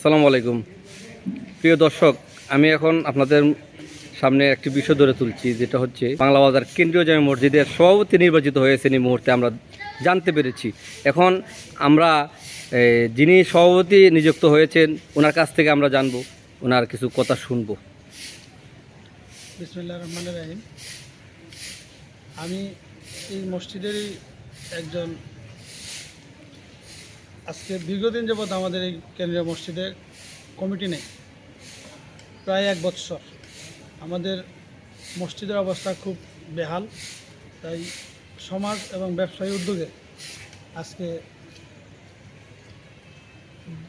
আসসালামু আলাইকুম। প্রিয় দর্শক, আমি এখন আপনাদের সামনে একটি বিষয় ধরে তুলছি, যেটা হচ্ছে বাংলা বাজার কেন্দ্রীয় জামে মসজিদের সভাপতি নির্বাচিত হয়েছেন এই মুহূর্তে আমরা জানতে পেরেছি। এখন আমরা যিনি সভাপতি নিযুক্ত হয়েছেন, ওনার কাছ থেকে আমরা জানব, ওনার কিছু কথা শুনব। বিসমুল্লাহ রহমান রাহিম। আমি এই মসজিদেরই একজন আজকে দীর্ঘদিন যাবৎ আমাদের এই কেন্দ্রীয় মসজিদে কমিটি নেই। প্রায় এক বৎসর আমাদের মসজিদের অবস্থা খুব বেহাল। তাই সমাজ এবং ব্যবসায়ী উদ্যোগে আজকে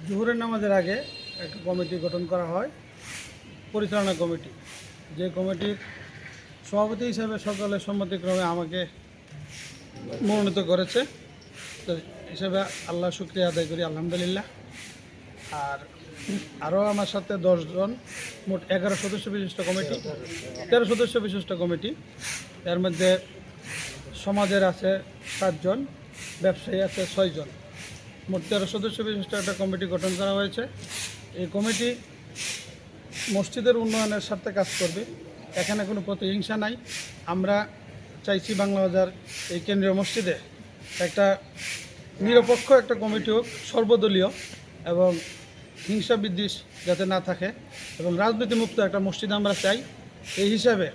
জোহরের নামাজের আগে একটা কমিটি গঠন করা হয়, পরিচালনা কমিটি। যে কমিটির সভাপতি হিসাবে সকলের সম্মতিক্রমে আমাকে মনোনীত করেছে। হিসেবে আল্লাহ শুক্রিয়া আদায় করি, আলহামদুলিল্লাহ। আর আরও আমার সাথে দশজন, মোট এগারো সদস্য বিশিষ্ট কমিটি, তেরো সদস্য বিশিষ্ট কমিটি। এর মধ্যে সমাজের আছে সাতজন, ব্যবসায়ী আছে ছয়জন। মোট তেরো সদস্য বিশিষ্ট একটা কমিটি গঠন করা হয়েছে। এই কমিটি মসজিদের উন্নয়নের স্বার্থে কাজ করবে। এখানে কোনো প্রতিহিংসা নাই। আমরা চাইছি বাংলা বাজার এই কেন্দ্রীয় মসজিদে একটা নিরপেক্ষ একটা কমিটি হোক, সর্বদলীয় এবং হিংসা বিদ্বেষ যাতে না থাকে এবং রাজনীতিমুক্ত একটা মসজিদ আমরা চাই। এই হিসাবে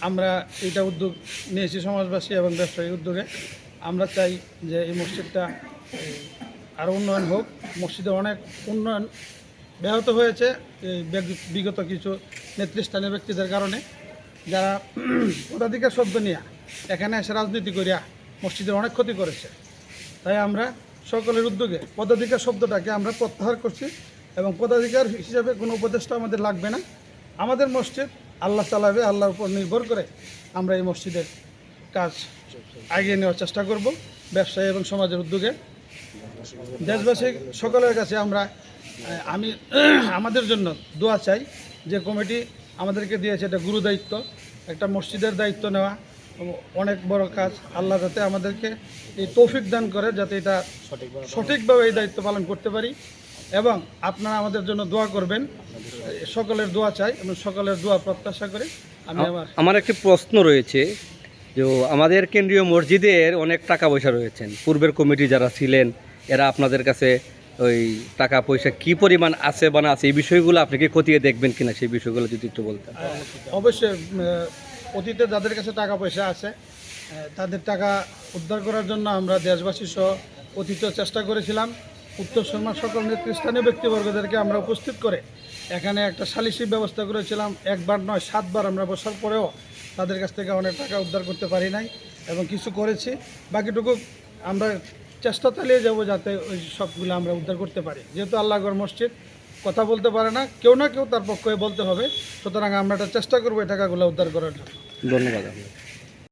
আমরা এইটা উদ্যোগ নিয়েছি সমাজবাসী এবং ব্যবসায়ী উদ্যোগে। আমরা চাই যে এই মসজিদটা আরও উন্নয়ন হোক। মসজিদে অনেক উন্নয়ন ব্যাহত হয়েছে এই বিগত কিছু নেতৃস্থানীয় ব্যক্তিদের কারণে। যারা পদাধিকার শব্দ নিয়ে এখানে এসে রাজনীতি করিয়া মসজিদের অনেক ক্ষতি করেছে। তাই আমরা সকলের উদ্যোগে পদাধিকার শব্দটাকে আমরা প্রত্যাহার করছি এবং পদাধিকার হিসাবে কোনো উপদেষ্টা আমাদের লাগবে না। আমাদের মসজিদ আল্লাহ চালাবে, আল্লাহর উপর নির্ভর করে আমরা এই মসজিদের কাজ এগিয়ে নেওয়ার চেষ্টা করব ব্যবসায়ী এবং সমাজের উদ্যোগে। দেশবাসী সকলের কাছে আমরা আমি আমাদের জন্য দোয়া চাই যে কমিটি আমাদেরকে দিয়েছে, এটা গুরু দায়িত্ব একটা মসজিদের দায়িত্ব নেওয়া। অনেক বড় কাজ। আল্লাহ যাতে আমাদেরকে এই তৌফিক দান করে যাতে এটা সঠিকভাবে এই দায়িত্ব পালন করতে পারি। এবং আপনারা আমাদের জন্য দোয়া করবেন। সকলের দোয়া চাই এবং সকলের দোয়া প্রত্যাশা করে। আমি আমার আমার একটি প্রশ্ন রয়েছে যে আমাদের কেন্দ্রীয় মসজিদের অনেক টাকা পয়সা রয়েছেন। পূর্বের কমিটি যারা ছিলেন এরা আপনাদের কাছে ওই টাকা পয়সা কি পরিমাণ আছে বা না আছে এই বিষয়গুলো আপনি কি খতিয়ে দেখবেন কিনা? সেই বিষয়গুলো যদি একটু বলতেন। অবশ্যই অতীতে যাদের কাছে টাকা পয়সা আছে তাদের টাকা উদ্ধার করার জন্য আমরা দেশবাসী সহ অতীত চেষ্টা করেছিলাম। উত্তর শর্মা সকল নেতৃস্থানীয় ব্যক্তিবর্গদেরকে আমরা উপস্থিত করে এখানে একটা সালিসি ব্যবস্থা করেছিলাম। একবার নয়, সাতবার আমরা বসার পরেও তাদের কাছ থেকে অনেক টাকা উদ্ধার করতে পারি নাই এবং কিছু করেছি। বাকিটুকু আমরা চেষ্টা চালিয়ে যাব যাতে ওই সবগুলো আমরা উদ্ধার করতে পারি। যেহেতু আল্লাহগড় মসজিদ কথা বলতে পারে না, কেউ না কেউ তার পক্ষে বলতে হবে সুতরাং আমরা একটা চেষ্টা করব এই টাকাগুলো উদ্ধার করার জন্য ধন্যবাদ।